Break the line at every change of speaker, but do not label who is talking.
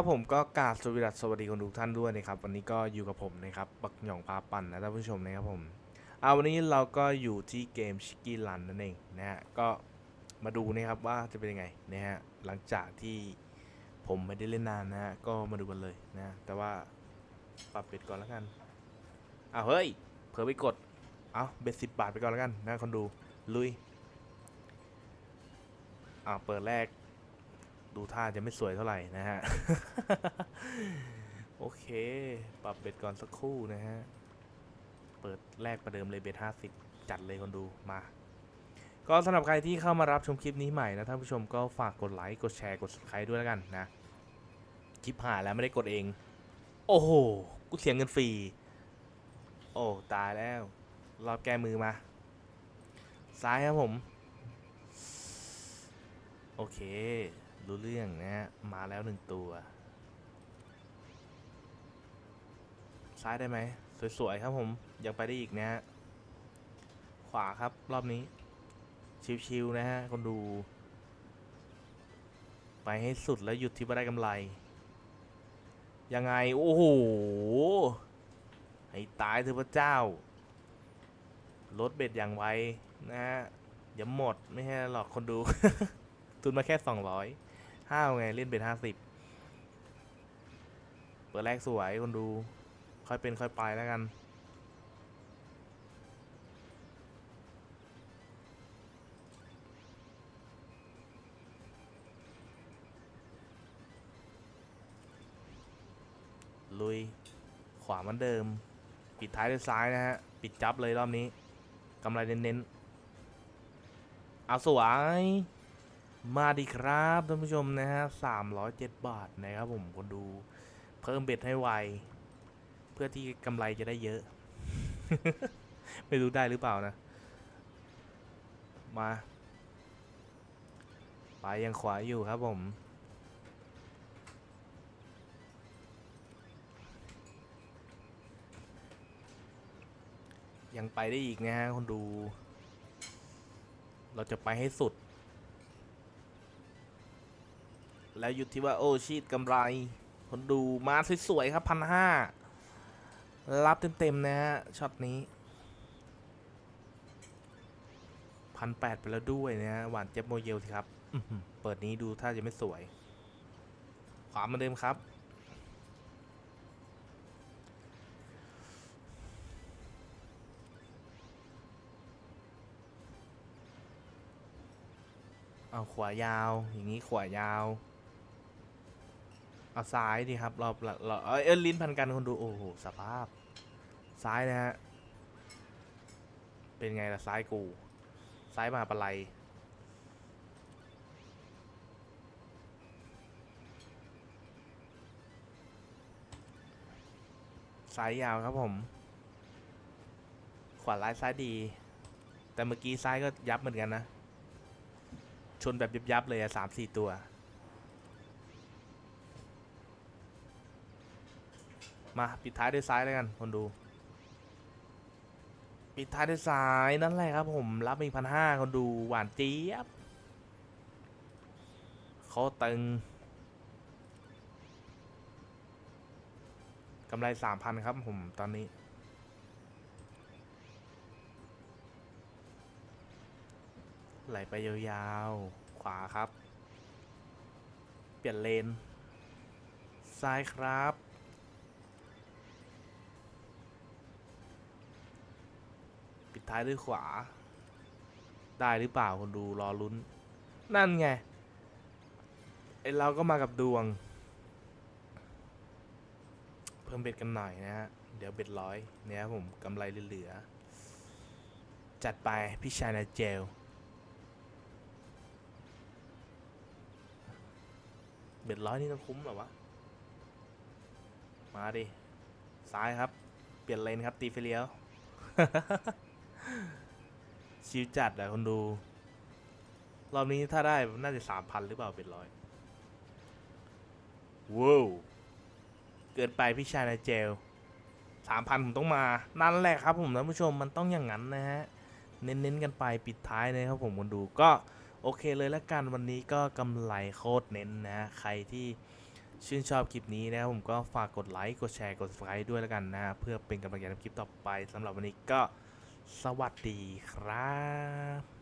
ครับผมก็กราบสวัสดีสวัสดีคนทุกท่านด้วยนะครับ วันนี้ก็อยู่กับผมนะครับบักหย่องพาปั่นนะท่านผู้ชมนะครับผมเอาวันนี้เราก็อยู่ที่เกมชิกกี้รันนั่นเองนะฮะก็มาดูนะครับว่าจะเป็นยังไงนะฮะหลังจากที่ผมไม่ได้เล่นนานนะฮะก็มาดูกันเลยนะแต่ว่าปรับเบ็ดก่อนแล้วกันอ้าวเฮ้ยเผลอไปกดเอาเบ็ดสิบบาทไปก่อนแล้วกันนะคนดูลุยอ่าเปิดแรก ดูท่าจะไม่สวยเท่าไหร่นะฮะ โอเค ปรับเบ็ดก่อนสักครู่นะฮะ เปิดแรกประเดิมเลยเบ็ดห้าสิบจัดเลยคนดูมา ก็สำหรับใครที่เข้ามารับชมคลิปนี้ใหม่นะท่านผู้ชมก็ฝากกดไลค์ กดแชร์ กด subscribe ด้วยแล้วกันนะ คลิปหาแล้วไม่ได้กดเอง โอ้โห กูเสียเงินฟรี โอ้ตายแล้ว รอบแก้มือมา ซ้ายครับผม โอเค รู้เรื่องนะฮะ มาแล้วหนึ่งตัว ซ้ายได้ไหม สวย ๆ ครับผมยังไปได้อีกนะฮะ ขวาครับรอบนี้ ชิว ๆ นะฮะ คนดู ไปให้สุดแล้วหยุดที่ว่าได้กำไร ยังไง โอ้โห ให้ตายเถอะพระเจ้า ลดเบ็ดอย่างไวนะฮะอย่าหมดไม่ใช่หรอกคนดูทุนมาแค่สองร้อย ห้าวไง เล่นเป็นห้าสิบเปิดแรกสวยคนดู ค่อยเป็นค่อยไปแล้วกันลุย ขวาเหมือนเดิม ปิดท้ายด้วยซ้ายนะฮะ ปิดจับเลยรอบนี้กำไรเน้นๆเอาสวย มาดีครับท่านผู้ชมนะฮะสามร้อยเจ็ดบาทนะครับผมคนดู เพิ่มเบ็ดให้ไว เพื่อที่กำไรจะได้เยอะ ไม่รู้ได้หรือเปล่านะ มา ไปยังขวาอยู่ครับผมยังไปได้อีกนะฮะคนดู เราจะไปให้สุด แล้วหยุดที่ว่าโอ้ชีดกำไร คนดูมาสวยๆครับพันห้ารับเต็มๆนะฮะช็อตนี้พันแปดไปแล้วด้วยนะฮะหวานเจ็บโมเยลสิครับเปิดนี้ดูถ้าจะไม่สวย ขวาเหมาเดิมครับ เอาขวายาว อย่างนี้ขวายาว เอาซ้ายดีครับเราเราเราเออลิ้นพันกันคนดูโอ้โหสภาพ ซ้ายนะฮะ เป็นไงล่ะซ้ายกู ซ้ายมาปะไลซ้ายยาวครับผม ขวาร้ายซ้ายดี แต่เมื่อกี้ซ้ายก็ยับเหมือนกันนะ ชนแบบยับๆเลยอะสามสี่ตัว มาปิดท้ายด้วยซ้ายแล้วกันคนดู ปิดท้ายด้วยซ้ายนั่นแหละครับผมรับอีกพันห้าคนดูหวานเจี๊ยบเขาตึงกำไรสามพันครับผมตอนนี้ไหลไปยาวๆ ขวาครับ เปลี่ยนเลน ซ้ายครับ ท้ายด้วยขวา ได้หรือเปล่าคนดูรอลุ้น นั่นไงไอเราก็มากับดวง เพิ่มเบ็ดกันหน่อยนะฮะ เดี๋ยวเบ็ดร้อยเนี่ยผมกำไรเหลือ จัดไปพี่ชายนาเจลเบ็ดร้อยนี่ต้องคุ้มหรอวะ มาดิ ซ้ายครับ เปลี่ยนเลนครับ ตีไฟเลี้ยว ชิวจัดอะคนดู รอบนี้ถ้าได้น่าจะสามพันหรือเปล่าเบ็ดร้อยว้าวเกินไปพี่ชายนายเจลสามพันผมต้องมา นั่นแหละครับผมท่านผู้ชมมันต้องอย่างนั้นนะฮะ เน้นๆกันไปปิดท้ายนะครับผมคนดูก็โอเคเลยละกันวันนี้ก็กำไรโคตรเน้นนะใครที่ชื่นชอบคลิปนี้นะครับผมก็ฝากกดไลค์กดแชร์กด subscribe ด้วยแล้วกันนะเพื่อเป็นกำลังใจในคลิปต่อไปสำหรับวันนี้ก็ สวัสดีครับ